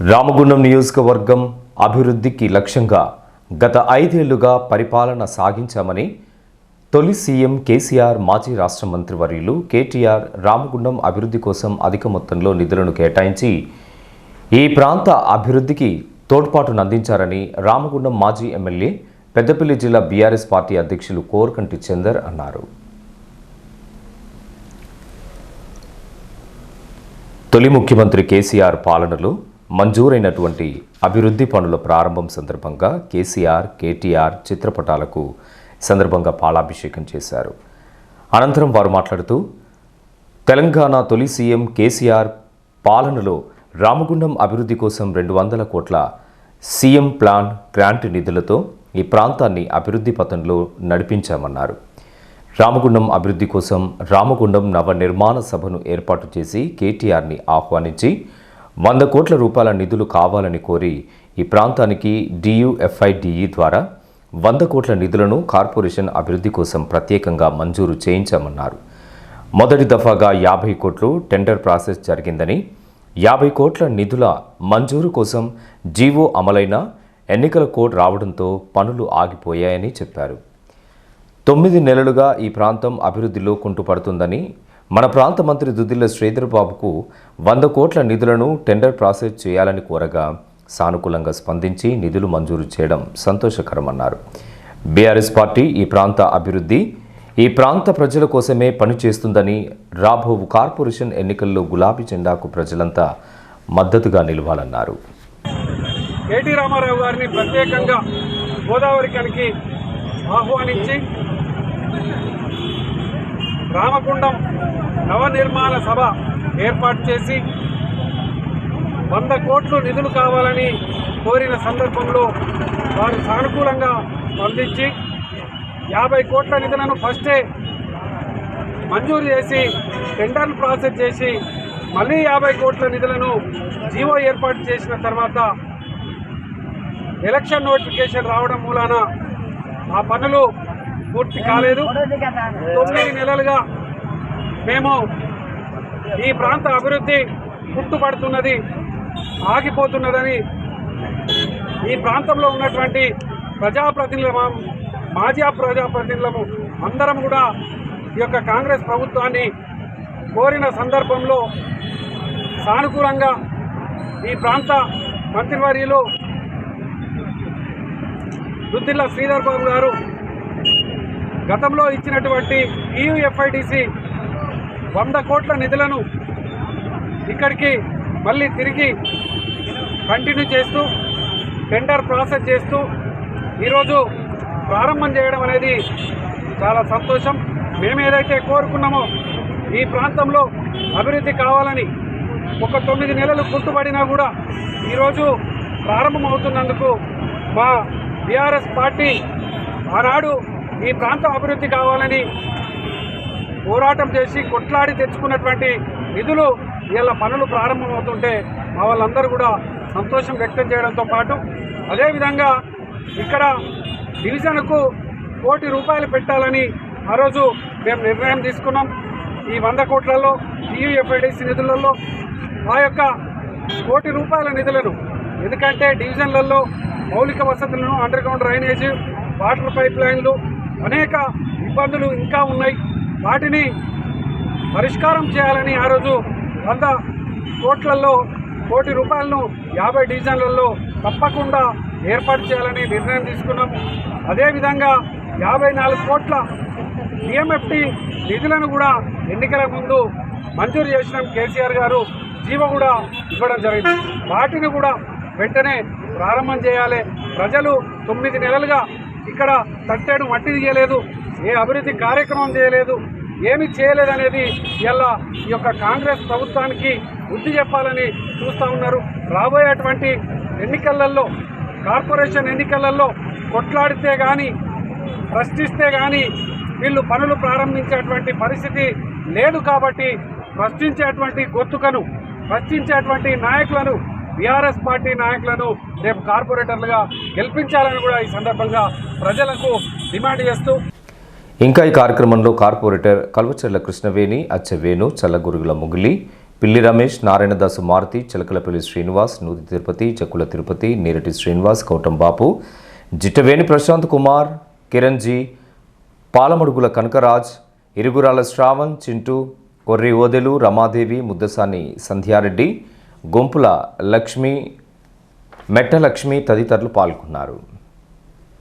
రామగుండం నియోజకవర్గం అభివృద్ధికి లక్ష్యంగా గత ఐదేళ్ళుగా పరిపాలన సాగించామని తొలి సీఎం కేసీఆర్ మాజీ రాష్ట్ర మంత్రివర్యులు కేటీఆర్ రామగుండం అభివృద్ధి కోసం అధిక మొత్తంలో నిధులను కేటాయించి ఈ ప్రాంత అభివృద్ధికి తోడ్పాటును అందించారని రామగుండం మాజీ ఎమ్మెల్యే పెద్దపల్లి జిల్లా బీఆర్ఎస్ పార్టీ అధ్యక్షులు కోరకంటి చందర్ అన్నారు. తొలి ముఖ్యమంత్రి కేసీఆర్ పాలనలో మంజూరైనటువంటి అభివృద్ధి పనుల ప్రారంభం సందర్భంగా కేసీఆర్ కేటీఆర్ చిత్రపటాలకు సందర్భంగా పాలాభిషేకం చేశారు. అనంతరం వారు మాట్లాడుతూ తెలంగాణ తొలి సీఎం కేసీఆర్ పాలనలో రామగుండం అభివృద్ధి కోసం రెండు వందల కోట్ల సీఎం ప్లాన్ గ్రాంట్ నిధులతో ఈ ప్రాంతాన్ని అభివృద్ధి పథంలో నడిపించామన్నారు. రామగుండం అభివృద్ధి కోసం రామగుండం నవ నిర్మాణ సభను ఏర్పాటు చేసి కేటీఆర్ని ఆహ్వానించి వంద కోట్ల రూపాయల నిధులు కావాలని కోరి ఈ ప్రాంతానికి డియుఎఫ్ఐడిఈ ద్వారా వంద కోట్ల నిధులను కార్పొరేషన్ అభివృద్ధి కోసం ప్రత్యేకంగా మంజూరు చేయించామన్నారు. మొదటి దఫాగా యాభై కోట్లు టెండర్ ప్రాసెస్ జరిగిందని యాభై కోట్ల నిధుల మంజూరు కోసం జీవో అమలైన ఎన్నికల కోడ్ రావడంతో పనులు ఆగిపోయాయని చెప్పారు. తొమ్మిది నెలలుగా ఈ ప్రాంతం అభివృద్ధిలో కుంటుపడుతుందని మన ప్రాంత మంత్రి దుద్దిల్ల శ్రీధర్ బాబుకు వంద కోట్ల నిధులను టెండర్ ప్రాసెస్ చేయాలని కోరగా సానుకూలంగా స్పందించి నిధులు మంజూరు చేయడం సంతోషకరమన్నారు. బీఆర్ఎస్ పార్టీ ఈ ప్రాంత అభివృద్ధి ఈ ప్రాంత ప్రజల కోసమే పనిచేస్తుందని రాబోవు కార్పొరేషన్ ఎన్నికల్లో గులాబీ జెండాకు ప్రజలంతా మద్దతుగా నిలవాలన్నారు. రామారావు గారిని ప్రత్యేకంగా గోదావరి కనికి ఆహ్వానించి రామకుండం నవనిర్మాణ సభ ఏర్పాటు చేసి వంద కోట్లు నిధులు కావాలని కోరిన సందర్భంలో వారు సానుకూలంగా స్పందించి యాభై కోట్ల నిధులను ఫస్టే మంజూరు చేసి టెండర్ను ప్రాసెస్ చేసి మళ్ళీ యాభై కోట్ల నిధులను జీవో ఏర్పాటు చేసిన తర్వాత ఎలక్షన్ నోటిఫికేషన్ రావడం మూలాన ఆ పనులు పూర్తి కాలేదు. తొమ్మిది నెలలుగా మేము ఈ ప్రాంత అభివృద్ధి పుట్టుపడుతున్నది ఆగిపోతున్నదని ఈ ప్రాంతంలో ఉన్నటువంటి ప్రజాప్రతినిధుల మాజీ ప్రజాప్రతినిధులము అందరం కూడా ఈ యొక్క కాంగ్రెస్ ప్రభుత్వాన్ని కోరిన సందర్భంలో సానుకూలంగా ఈ ప్రాంత మంత్రివర్యులు దుద్దిల్ల శ్రీధర్ బాబు గారు గతంలో ఇచ్చినటువంటి ఈయుఎఫ్ఐడిసి వంద కోట్ల నిధులను ఇక్కడికి మళ్ళీ తిరిగి కంటిన్యూ చేస్తూ టెండర్ ప్రాసెస్ చేస్తూ ఈరోజు ప్రారంభం చేయడం అనేది చాలా సంతోషం. మేము ఏదైతే కోరుకున్నామో ఈ ప్రాంతంలో అభివృద్ధి కావాలని ఒక తొమ్మిది నెలలు గుర్తుపడినా కూడా ఈరోజు ప్రారంభమవుతున్నందుకు మా బీఆర్ఎస్ పార్టీ ఆనాడు ఈ ప్రాంతం అభివృద్ధి కావాలని పోరాటం చేసి కొట్లాడి తెచ్చుకున్నటువంటి నిధులు వీళ్ళ పనులు ప్రారంభమవుతుంటే మా వాళ్ళందరూ కూడా సంతోషం వ్యక్తం చేయడంతో పాటు అదేవిధంగా ఇక్కడ డివిజన్కు కోటి రూపాయలు పెట్టాలని ఆ రోజు మేము నిర్ణయం తీసుకున్నాం. ఈ వంద కోట్లలో టీయూఎఫ్ఐడిసి నిధులలో ఆ యొక్క కోటి రూపాయల నిధులను ఎందుకంటే డివిజన్లలో మౌలిక వసతులను under ground drainage water pipe లైన్లు అనేక ఇబ్బందులు ఇంకా ఉన్నాయి. వాటిని పరిష్కారం చేయాలని ఆ రోజు వంద కోట్లలో కోటి రూపాయలను యాభై డివిజన్లలో తప్పకుండా ఏర్పాటు చేయాలని నిర్ణయం తీసుకున్నాం. అదేవిధంగా యాభై నాలుగు కోట్ల డిఎంఎఫ్టి నిధులను కూడా ఎన్నికల ముందు మంజూరు చేసిన కేసీఆర్ గారు. జీవ కూడా ఇవ్వడం జరిగింది. వాటిని కూడా వెంటనే ప్రారంభం చేయాలి. ప్రజలు తొమ్మిది నెలలుగా ఇక్కడ తట్టేడు మట్టి తీయలేదు ఏ అభివృద్ధి కార్యక్రమం చేయలేదు ఏమి చేయలేదనేది ఇలా ఈ యొక్క కాంగ్రెస్ ప్రభుత్వానికి బుద్ధి చెప్పాలని చూస్తూ ఉన్నారు. రాబోయేటువంటి ఎన్నికలలో కార్పొరేషన్ ఎన్నికలలో కొట్లాడితే కానీ ప్రశ్నిస్తే కానీ వీళ్ళు పనులు ప్రారంభించేటువంటి పరిస్థితి లేదు కాబట్టి ప్రశ్నించేటువంటి గొత్తుకను ప్రశ్నించేటువంటి నాయకులను బీఆర్ఎస్ పార్టీ నాయకులను రేపు కార్పొరేటర్లుగా గెలిపించాలని కూడా ఈ సందర్భంగా ప్రజలకు డిమాండ్ చేస్తూ ఇంకా ఈ కార్యక్రమంలో కార్పొరేటర్ కల్వచర్ల కృష్ణవేణి అచ్చవేణు చల్లగురుగుల ముగిలి పిల్లి రమేష్ నారాయణదాసు మారుతి చిలకలపల్లి శ్రీనివాస్ నూతి తిరుపతి చెక్కుల తిరుపతి నీరటి శ్రీనివాస్ కౌటం బాపు జిట్టవేణి ప్రశాంత్ కుమార్ కిరణ్జీ పాలమడుగుల కనకరాజ్ ఇరుగురాల శ్రావణ్ చింటూ కొర్రి ఓదెలు రమాదేవి ముద్దసాని సంధ్యారెడ్డి గుంపుల లక్ష్మి మెట్టలక్ష్మి తదితరులు పాల్గొన్నారు.